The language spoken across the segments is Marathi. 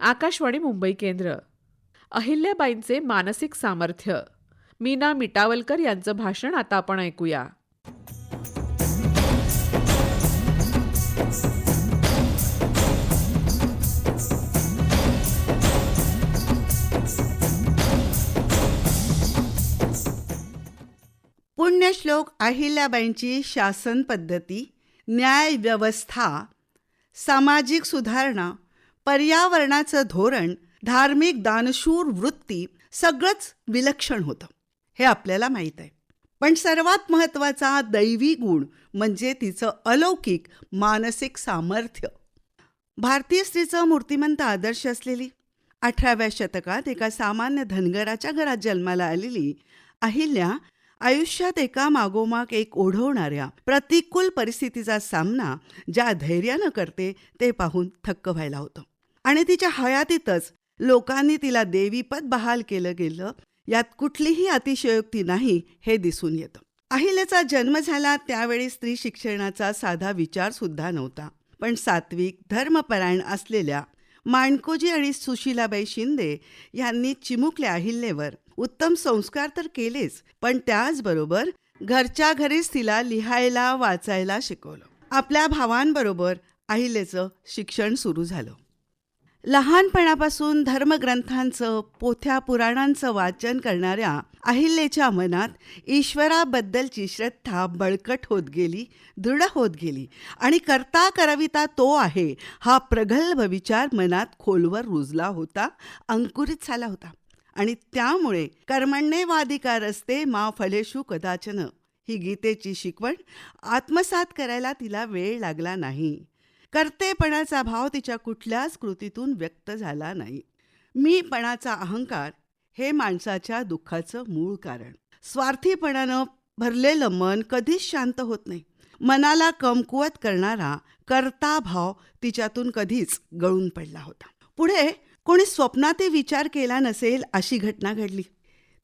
आकाशवाणी मुंबई केंद्र. अहिल्याबाईंचे मानसिक सामर्थ्य. मीना मिटावलकर यांचं भाषण आता आपण ऐकूया. पुण्यश्लोक अहिल्याबाईंची शासन पद्धती न्याय व्यवस्था सामाजिक सुधारणा पर्यावरणाचं धोरण धार्मिक दानशूर वृत्ती सगळंच विलक्षण होतं. हे आपल्याला माहीत आहे. पण सर्वात महत्त्वाचा दैवी गुण म्हणजे तिचं अलौकिक मानसिक सामर्थ्य. भारतीय स्त्रीचं मूर्तिमंत आदर्श असलेली अठराव्या शतकात एका सामान्य धनगराच्या घरात जन्माला आलेली अहिल्या आयुष्यात एका मागोमाग एक ओढवणाऱ्या प्रतिकूल परिस्थितीचा सामना ज्या धैर्यानं करते ते पाहून थक्क व्हायला होतं. आणि तिच्या हयातीतच लोकांनी तिला देवीपद बहाल केलं गेलं. यात कुठलीही अतिशयोक्ती नाही हे दिसून येतं. अहिलेचा जन्म झाला त्यावेळी स्त्री शिक्षणाचा साधा विचार सुद्धा नव्हता. पण सात्विक धर्मपरायण असलेल्या माणकोजी आणि सुशीलाबाई शिंदे यांनी चिमुकल्या अहिल्येवर उत्तम संस्कार तर केलेच पण त्याचबरोबर घरच्या घरीच तिला लिहायला वाचायला शिकवलं. आपल्या भावांबरोबर अहिलेचं शिक्षण सुरू झालं. लहानपणापासून धर्मग्रंथांचं पोथ्या पुराणांचं वाचन करणाऱ्या अहिल्याच्या मनात ईश्वराबद्दलची श्रद्धा बळकट होत गेली दृढ होत गेली. आणि करता करविता तो आहे हा प्रगल्भ विचार मनात खोलवर रुजला होता अंकुरित झाला होता. आणि त्यामुळे कर्मण्येवाधिकार असते मा फलेशू कदाचन. ही गीतेची शिकवण आत्मसात करायला तिला वेळ लागला नाही. कर्तेपणाचा भाव तिच्या कुठल्याच कृतीतून व्यक्त झाला नाही. मीपणाचा अहंकार हे माणसाच्या दुःखाचं मूळ कारण. स्वार्थीपणानं भरलेलं मन कधीच शांत होत नाही. मनाला कमकुवत करणारा कर्ता भाव तिच्यातून कधीच गळून पडला होता. पुढे कोणी स्वप्नातही विचार केला नसेल अशी घटना घडली.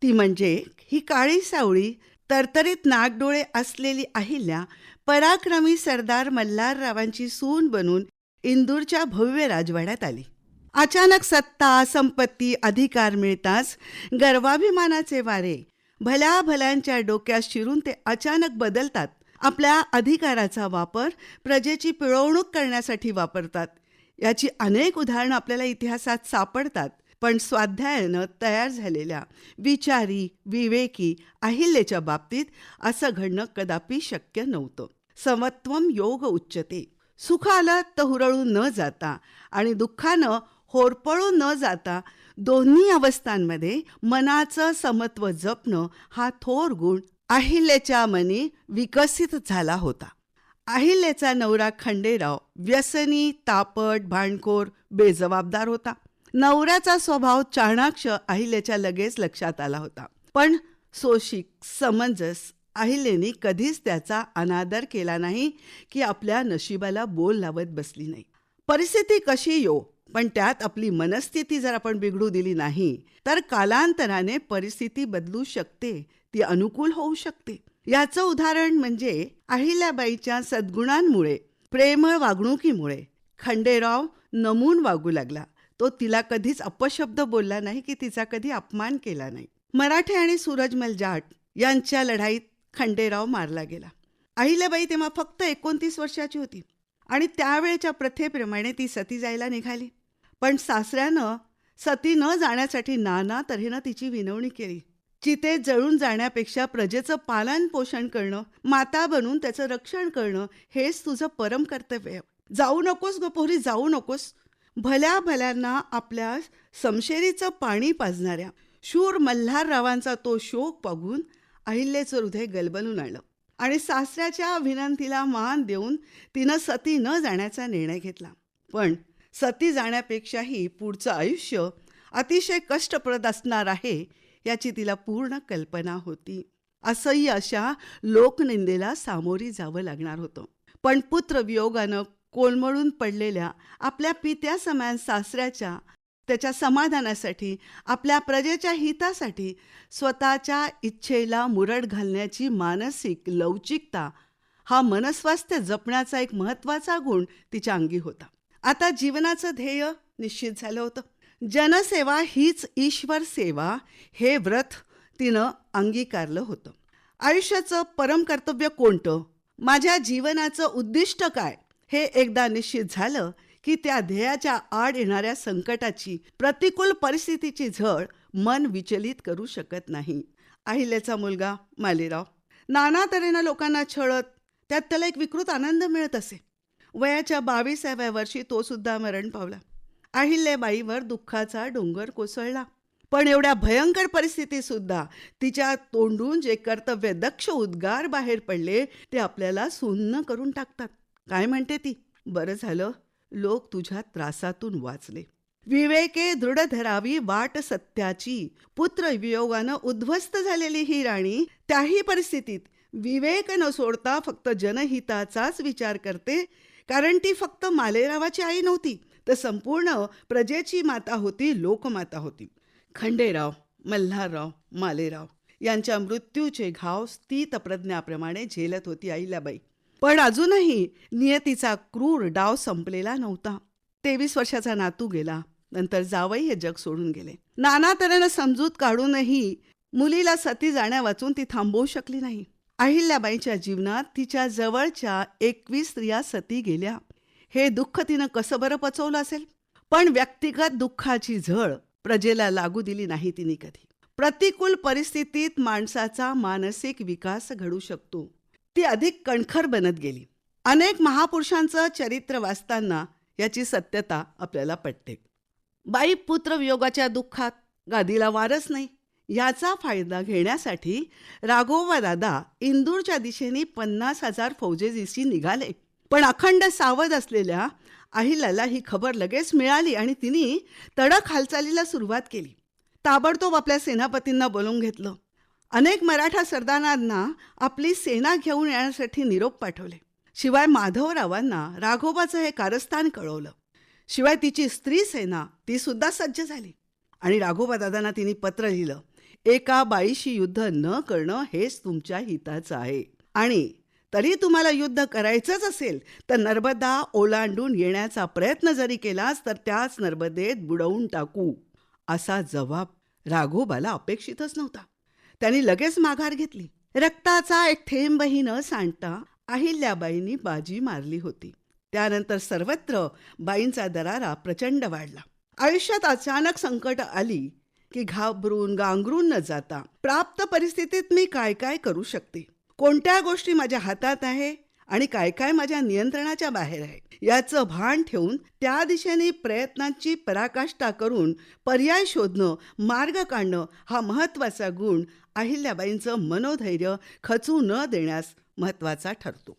ती म्हणजे ही काळी सावळी तरतरीत नागडोळे असलेली अहिल्या पराक्रमी सरदार मल्हाररावांची सून बनून इंदूरच्या भव्य राजवाड्यात आली. अचानक सत्ता संपत्ती अधिकार मिळताच गर्वाभिमानाचे वारे भल्या भल्यांच्या डोक्यात शिरून ते अचानक बदलतात. आपल्या अधिकाराचा वापर प्रजेची पिळवणूक करण्यासाठी वापरतात. याची अनेक उदाहरणं आपल्याला इतिहासात सापडतात. पण स्वाध्यायानं तयार झालेल्या विचारी विवेकी अहिल्येच्या बाबतीत असं घडणं कदापि शक्य नव्हतं. समत्वम योग उच्चते. सुख आलं तर हुरळू न जाता आणि दुःखानं होरपळू न जाता दोन्ही अवस्थांमध्ये मनाचं समत्व जपणं हा थोर गुण अहिल्याच्या मनी विकसित झाला होता. अहिल्याचा नवरा खंडेराव व्यसनी तापट भांडखोर बेजबाबदार होता. नवऱ्याचा स्वभाव चाणाक्ष अहिल्याच्या लगेच लक्षात आला होता. पण सोशिक समंजस अहिल्याने कधीच त्याचा अनादर केला नाही की आपल्या नशिबाला बोल लावत बसली नाही. परिस्थिती कशी यो? पण त्यात आपली मनस्थिती जर आपण बिघडू दिली नाही तर कालांतराने परिस्थिती बदलू शकते ती अनुकूल होऊ शकते. याचं उदाहरण म्हणजे अहिल्याबाईच्या सद्गुणांमुळे प्रेमळ वागणुकीमुळे. खंडेराव नमून वागू लागला. तो तिला कधीच अपशब्द बोलला नाही की तिचा कधी अपमान केला नाही. मराठे आणि सूरजमल जाट यांच्या लढाईत खंडेराव मारला गेला. अहिल्याबाई तेव्हा फक्त एकोणतीस वर्षाची होती आणि त्यावेळच्या प्रथेप्रमाणे ती सती जायला निघाली. पण सासऱ्यानं सती न जाण्यासाठी नाना तऱ्हेनं तिची विनवणी केली. चिते जळून जाण्यापेक्षा प्रजेचं पालन पोषण करणं माता बनून त्याचं रक्षण करणं हेच तुझं परम कर्तव्य जाऊ नकोस ग जाऊ नकोस. भल्या भल्यांना आपल्या समशेरीचं पाणी पाजणाऱ्या शूर मल्हाररावांचा तो शोक बघून अहिल्याचं हृदय गलबलून आलं आणि सासऱ्याच्या विनंतीला मान देऊन तिनं सती न जाण्याचा निर्णय घेतला. पण सती जाण्यापेक्षाही पुढचं आयुष्य अतिशय कष्टप्रद असणार आहे याची तिला पूर्ण कल्पना होती. असह्य अशा लोकनिंदेला सामोरी जावं लागणार होतं. पण पुत्रवियोगानं कोलमळून पडलेल्या आपल्या पित्या समान सासऱ्याच्या त्याच्या समाधानासाठी आपल्या प्रजेच्या हितासाठी स्वतःच्या इच्छेला मुरड घालण्याची मानसिक लवचिकता हा मनस्वास्थ्य जपण्याचा एक महत्त्वाचा गुण तिच्या अंगी होता. आता जीवनाचं ध्येय निश्चित झालं होतं. जनसेवा हीच ईश्वर सेवा हे व्रत तिनं अंगीकारलं होतं. आयुष्याचं परम कर्तव्य कोणतं? माझ्या जीवनाचं उद्दिष्ट काय? हे एकदा निश्चित झालं की त्या ध्येयाच्या आड येणाऱ्या संकटाची प्रतिकूल परिस्थितीची झळ मन विचलित करू शकत नाही. अहिल्याचा मुलगा मालेराव. नाना तऱ्हेनं लोकांना छळत त्यात त्याला एक विकृत आनंद मिळत असे. वयाच्या बावीसाव्या वर्षी तो सुद्धा मरण पावला. अहिल्याबाईवर दुःखाचा डोंगर कोसळला. पण एवढ्या भयंकर परिस्थितीत सुद्धा तिच्या तोंडून जे कर्तव्य दक्ष उद्गार बाहेर पडले ते आपल्याला सुन्न करून टाकतात. काय म्हणते ती? बरं झालं. लोक तुझ्या त्रासातून वाचले. विवेके दृढ धरावी वाट सत्याची. पुत्र वियोगानं उद्ध्वस्त झालेली ही राणी त्याही परिस्थितीत विवेक न सोडता फक्त जनहिताचाच विचार करते. कारण ती फक्त मालेरावाची आई नव्हती तर संपूर्ण प्रजेची माता होती लोकमाता होती. खंडेराव मल्हारराव मालेराव यांच्या मृत्यूचे घाव स्थित प्रज्ञाप्रमाणे झेलत होती अहिल्याबाई पण अजूनही नियतीचा क्रूर डाव संपलेला नव्हता. तेवीस वर्षाचा नातू गेला. नंतर जावई हे जग सोडून गेले. नाना तऱ्हेनं समजूत काढूनही मुलीला सती जाण्या वाचून ती थांबवू शकली नाही. अहिल्याबाईच्या जीवनात तिच्या जवळच्या एकवीस स्त्रिया सती गेल्या. हे दुःख तिनं कसं बरं पचवलं असेल? पण व्यक्तिगत दुःखाची झळ प्रजेला लागू दिली नाही तिने कधी. प्रतिकूल परिस्थितीत माणसाचा मानसिक विकास घडू शकतो. ती अधिक कणखर बनत गेली. अनेक महापुरुषांचं चरित्र वाचताना याची सत्यता आपल्याला पटते. बाई पुत्र वियोगाच्या दुःखात गादीला वारच नाही. याचा फायदा घेण्यासाठी राघोबा दादा इंदूरच्या दिशेने पन्नास हजार फौजेजीशी निघाले. पण अखंड सावध असलेल्या अहिल्याला ही खबर लगेच मिळाली आणि तिने तडक हालचालीला सुरुवात केली. ताबडतोब आपल्या सेनापतींना बोलवून घेतलं. अनेक मराठा सरदारांना आपली सेना घेऊन येण्यासाठी निरोप पाठवले. शिवाय माधवरावांना राघोबाचं हे कारस्थान कळवलं. शिवाय तिची स्त्री सेना ती सुद्धा सज्ज झाली. आणि राघोबा दादांना तिने पत्र लिहिलं एका बाईशी युद्ध न करणं हेच तुमच्या हिताचं आहे. आणि तरी तुम्हाला युद्ध करायचंच असेल तर नर्मदा ओलांडून येण्याचा प्रयत्न जरी केलास तर त्याच नर्मदेत बुडवून टाकू. असा जबाब राघोबाला अपेक्षितच नव्हता. त्यांनी लगेच माघार घेतली. रक्ताचा एक थेंबही न सांडता अहिल्याबाईंनी बाजी मारली होती. त्यानंतर सर्वत्र बाईंचा दरारा प्रचंड वाढला. आयुष्यात अचानक संकट आली की घाबरून गांगरून न जाता प्राप्त परिस्थितीत मी काय काय करू शकते? कोणत्या गोष्टी माझ्या हातात आहे आणि काय काय माझ्या नियंत्रणाच्या बाहेर आहे? याचं भान ठेवून त्या दिशेने प्रयत्नांची पराकाष्ठा करून पर्याय शोधणं मार्ग काढणं हा महत्त्वाचा गुण अहिल्याबाईंचं मनोधैर्य खचू न देण्यास महत्त्वाचा ठरतो.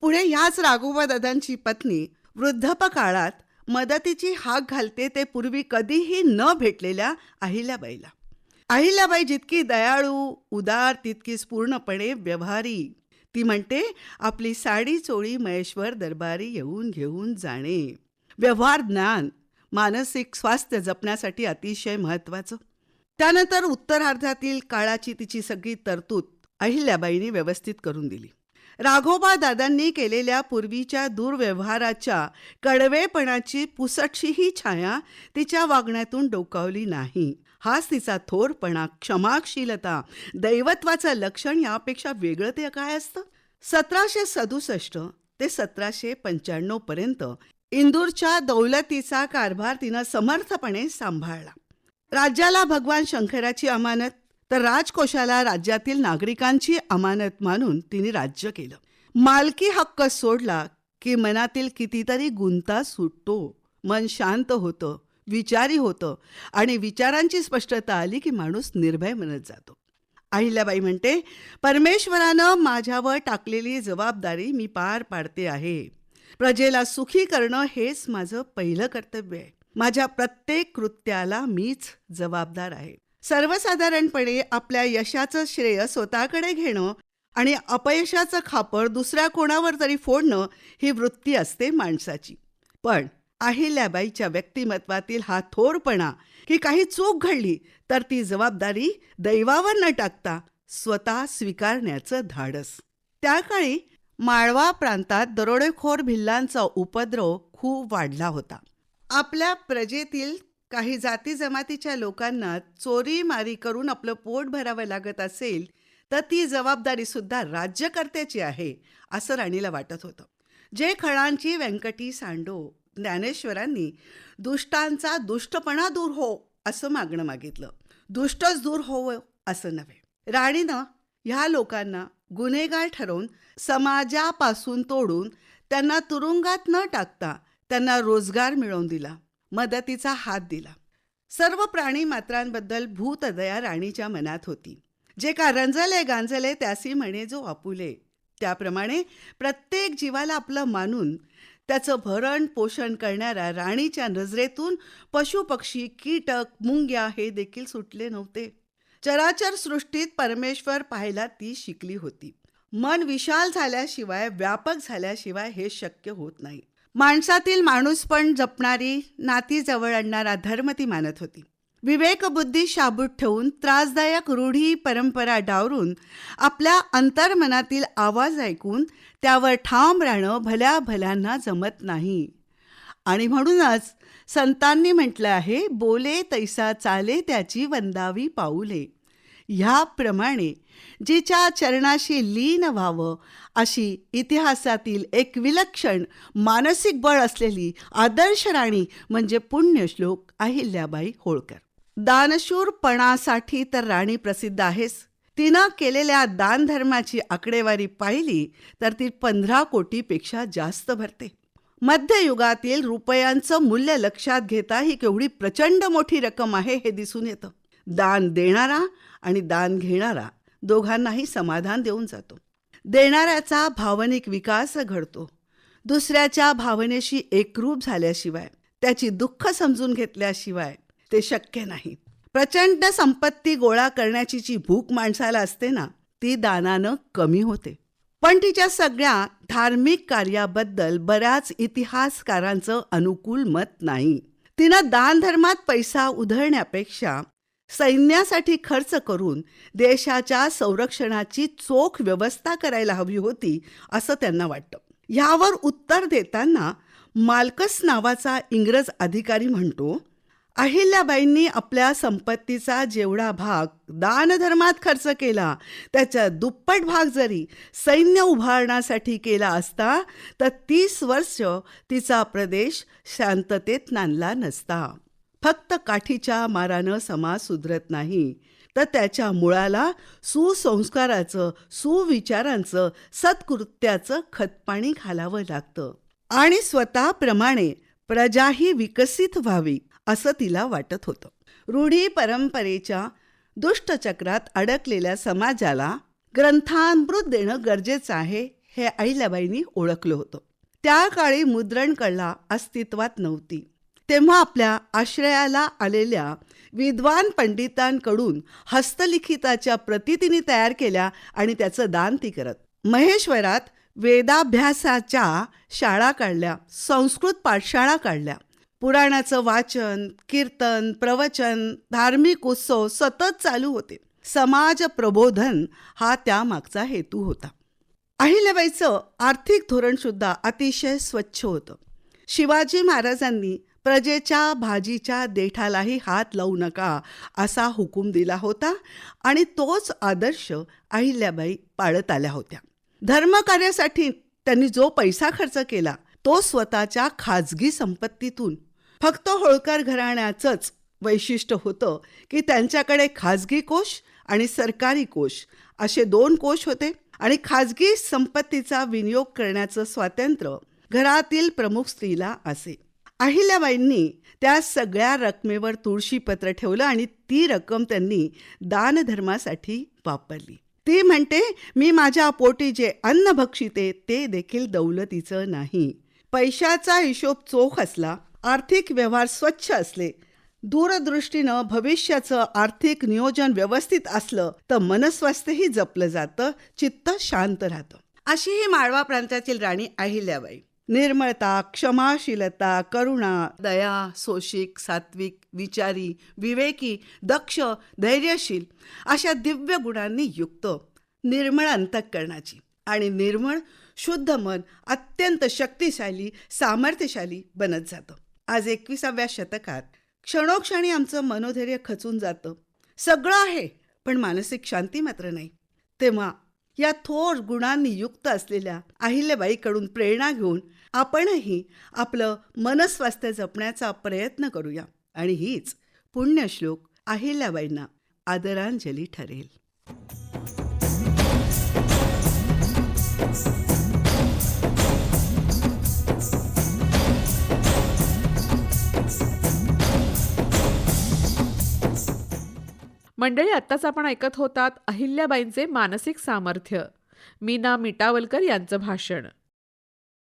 पुढे ह्याच राघोबा दादांची पत्नी वृद्धपकाळात मदतीची हाक घालते ते पूर्वी कधीही न भेटलेल्या अहिल्याबाईला. अहिल्याबाई जितकी दयाळू उदार तितकीच पूर्णपणे व्यवहारी. ती म्हणते आपली साडी चोळी महेश्वर दरबारी येऊन घेऊन जाणे. व्यवहार ज्ञान मानसिक स्वास्थ्य जपण्यासाठी अतिशय महत्त्वाचं. त्यानंतर उत्तरार्धातील काळाची तिची सगळी तरतूद अहिल्याबाईंनी व्यवस्थित करून दिली. राघोबा दादांनी केलेल्या पूर्वीच्या दुर्व्यवहाराच्या कडवेपणाची पुसटशीही छाया तिच्या वागण्यातून डोकावली नाही. हाच तिचा थोरपणा क्षमाशीलता दैवत्वाचं लक्षण यापेक्षा वेगळं ते काय असतं? सतराशे सदुसष्ट ते सतराशे पंच्याण्णव पर्यंत इंदूरच्या दौलतीचा कारभार तिनं समर्थपणे सांभाळला. राज्याला भगवान शंकराची अमानत तर राजकोशाला राज्यातील नागरिकांची अमानत मानून तिने राज्य केलं. मालकी हक्क सोडला की मनातील कितीतरी गुंता सुटतो. मन शांत होतं विचारी होतं आणि विचारांची स्पष्टता आली की माणूस निर्भय म्हणत जातो. अहिल्याबाई म्हणते परमेश्वरानं माझ्यावर टाकलेली जबाबदारी मी पार पाडते आहे. प्रजेला सुखी करणं हेच माझं पहिलं कर्तव्य आहे. माझ्या प्रत्येक कृत्याला मीच जबाबदार आहे. सर्वसाधारणपणे आपल्या यशाचं श्रेय स्वतःकडे घेणं आणि अपयशाचं खापर दुसऱ्या कोणावर तरी फोडणं ही वृत्ती असते माणसाची. पण अहिल्याबाईच्या व्यक्तिमत्वातील हा थोरपणा की काही चूक घडली तर ती जबाबदारी दैवावर न टाकता स्वतः स्वीकारण्याचं धाडस. त्या काळी माळवा प्रांतात दरोडेखोर भिल्लांचा उपद्रव खूप वाढला होता. आपल्या प्रजेतील काही जाती जमातीच्या लोकांना चोरी मारी करून आपलं पोट भरावं लागत असेल तर ती जबाबदारी सुद्धा राज्यकर्त्याची आहे असं राणीला वाटत होतं. जे खळांची व्यंकटी सांडो ज्ञानेश्वरांनी दुष्टांचा दुष्टपणा दूर हो असं मागणं मागितलं. दुष्टच दूर होवं असं नव्हे. राणीनं ह्या लोकांना गुन्हेगार ठरवून समाजापासून तोडून त्यांना तुरुंगात न टाकता त्यांना रोजगार मिळवून दिला मदतीचा हात दिला. सर्व प्राणी मात्रांबद्दल भूतदया राणीच्या मनात होती. जे का रंजले गांजले त्यासी म्हणे जो आपुले. त्याप्रमाणे प्रत्येक जीवाला आपलं मानून त्याचं भरण पोषण करणाऱ्या राणीच्या नजरेतून पशुपक्षी कीटक मुंग्या हे देखील सुटले नव्हते. चराचर सृष्टीत परमेश्वर पाहायला ती शिकली होती. मन विशाल झाल्याशिवाय व्यापक झाल्याशिवाय हे शक्य होत नाही. माणसातील माणूसपण जपणारी नाती जवळ आणणारा धर्म ती मानत होती. विवेकबुद्धी शाबूत ठेवून त्रासदायक रूढी परंपरा डावरून आपल्या अंतर्मनातील आवाज ऐकून त्यावर ठाम राहणं भल्या भल्यांना जमत नाही. आणि म्हणूनच संतांनी म्हटलं आहे बोले तैसा चाले त्याची वंदावी पाऊले. ह्याप्रमाणे जिच्या चरणाशी लीन व्हावं अशी इतिहासातील एक विलक्षण मानसिक बळ असलेली आदर्श राणी म्हणजे पुण्यश्लोक अहिल्याबाई होळकर. दानशूरपणासाठी तर राणी प्रसिद्ध आहेच तिनं केलेल्या दानधर्माची आकडेवारी पाहिली तर ती पंधरा कोटीपेक्षा जास्त भरते. मध्ययुगातील रुपयांचं मूल्य लक्षात घेता ही केवढी प्रचंड मोठी रक्कम आहे हे दिसून येतं. दान देणारा आणि दान घेणारा दोघांनाही समाधान देऊन जातो. देणाऱ्याचा भावनिक विकास घडतो. दुसऱ्याच्या भावनेशी एकरूप झाल्याशिवाय त्याची दुःख समजून घेतल्याशिवाय ते शक्य नाही. प्रचंड संपत्ती गोळा करण्याची जी भूक माणसाला असते ना ती दानानं कमी होते. पण तिच्या सगळ्या धार्मिक कार्याबद्दल बऱ्याच इतिहासकारांचं अनुकूल मत नाही. तिनं दानधर्मात पैसा उधळण्यापेक्षा सैन्यासाठी खर्च करून देशाच्या संरक्षणाची चोख व्यवस्था करायला हवी होती असं त्यांना वाटतं. ह्यावर उत्तर देताना मालकस नावाचा इंग्रज अधिकारी म्हणतो अहिल्याबाईंनी आपल्या संपत्तीचा जेवढा भाग दानधर्मात खर्च केला त्याच्या दुप्पट भाग जरी सैन्य उभारण्यासाठी केला असता तर तीस वर्ष तिचा प्रदेश शांततेत नांदला नसता. फक्त काठीच्या मारानं समाज सुधरत नाही. तर त्याच्या मुळाला सुसंस्काराचं सुविचारांचं सत्कृत्याचं खतपाणी घालावं लागतं. आणि स्वतःप्रमाणे प्रजाही विकसित व्हावी असं तिला वाटत होतं. रूढी परंपरेच्या दुष्टचक्रात अडकलेल्या समाजाला ग्रंथांमृत देणं गरजेचं आहे हे अहिल्याबाईंनी ओळखलं होतं. त्या काळी मुद्रणकला अस्तित्वात नव्हती. तेव्हा आपल्या आश्रयाला आलेल्या विद्वान पंडितांकडून हस्तलिखिताच्या प्रतितीने तयार केल्या आणि त्याचं दान ती करत. महेश्वरात वेदाभ्यासाच्या शाळा काढल्या संस्कृत पाठशाळा काढल्या. पुराणाचं वाचन कीर्तन प्रवचन धार्मिक उत्सव सतत चालू होते. समाज प्रबोधन हा त्यामागचा हेतू होता. अहिल्याबाईचं आर्थिक धोरणसुद्धा अतिशय स्वच्छ होतं. शिवाजी महाराजांनी प्रजेच्या भाजीच्या देठालाही हात लावू नका असा हुकूम दिला होता आणि तोच आदर्श अहिल्याबाई पाळत आल्या होत्या. धर्मकार्यासाठी त्यांनी जो पैसा खर्च केला तो स्वतःच्या खाजगी संपत्तीतून. फक्त होळकर घराण्याचंच वैशिष्ट्य होतं की त्यांच्याकडे खाजगी कोश आणि सरकारी कोश असे दोन कोश होते आणि खाजगी संपत्तीचा विनियोग करण्याचं स्वातंत्र्य घरातील प्रमुख स्त्रीला असे. अहिल्याबाईंनी त्या सगळ्या रकमेवर तुळशीपत्र ठेवलं आणि ती रक्कम त्यांनी दानधर्मासाठी वापरली. ती म्हणते मी माझ्या पोटी जे अन्न भक्षिते ते देखील दौलतीचं नाही. पैशाचा हिशोब चोख असला आर्थिक व्यवहार स्वच्छ असले दूरदृष्टीनं भविष्याचं आर्थिक नियोजन व्यवस्थित असलं तर मनस्वास्थ्यही जपलं जातं चित्त शांत राहतं. अशी ही माळवा प्रांतातील राणी अहिल्याबाई. निर्मळता क्षमाशीलता करुणा दया सोशिक सात्विक विचारी विवेकी दक्ष धैर्यशील अशा दिव्य गुणांनी युक्त निर्मळ अंतःकरणाची. आणि निर्मळ शुद्ध मन अत्यंत शक्तिशाली सामर्थ्यशाली बनत जातं. आज एकविसाव्या शतकात क्षणोक्षणी आमचं मनोधैर्य खचून जातं. सगळं आहे पण मानसिक शांती मात्र नाही. तेव्हा या थोर गुणांनी युक्त असलेल्या अहिल्याबाईकडून प्रेरणा घेऊन आपणही आपलं मनस्वास्थ्य जपण्याचा प्रयत्न करूया. आणि हीच पुण्यश्लोक अहिल्याबाईंना आदरांजली ठरेल. मंडळी आत्ताच आपण ऐकत होतात अहिल्याबाईंचे मानसिक सामर्थ्य. मीना मिटावलकर यांचं भाषण.